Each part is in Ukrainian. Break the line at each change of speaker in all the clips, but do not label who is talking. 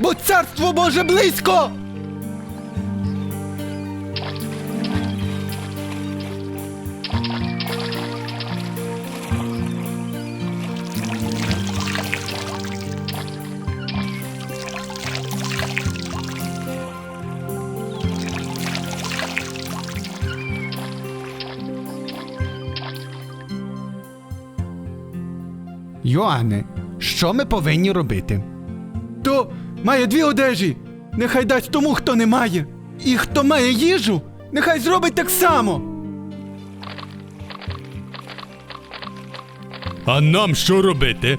бо царство Боже близько! Йоанне, що ми повинні робити? То має дві одежі. Нехай дасть тому, хто не має. І хто має їжу, нехай зробить так само.
А нам що робити?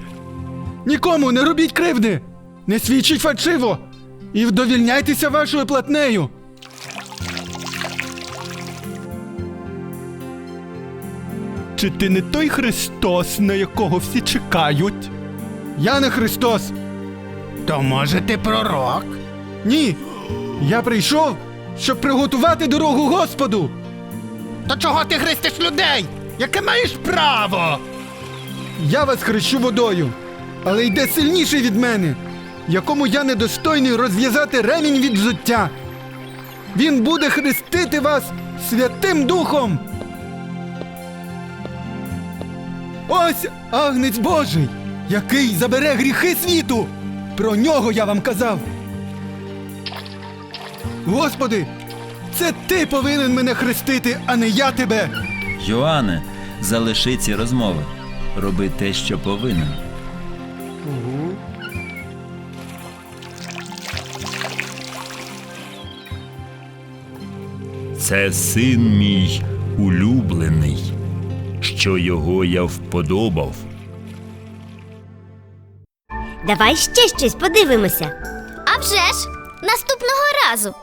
Нікому не робіть кривди, не свідчіть фальшиво і вдовільняйтеся вашою платнею.
Чи ти не той Христос, на якого всі чекають?
Я не Христос.
То може ти пророк?
Ні. Я прийшов, щоб приготувати дорогу Господу.
То чого ти хрестиш людей? Яке маєш право?
Я вас хрещу водою, але йде сильніший від мене, якому я недостойний розв'язати ремінь від взуття. Він буде хрестити вас Святим Духом. Ось агнець Божий, який забере гріхи світу. Про нього я вам казав. Господи, це ти повинен мене хрестити, а не я тебе.
Йоанне, залиши ці розмови. Роби те, що повинен. Це син мій улюблений, що його я вподобав.
Давай ще щось подивимося.
А вже ж! Наступного разу!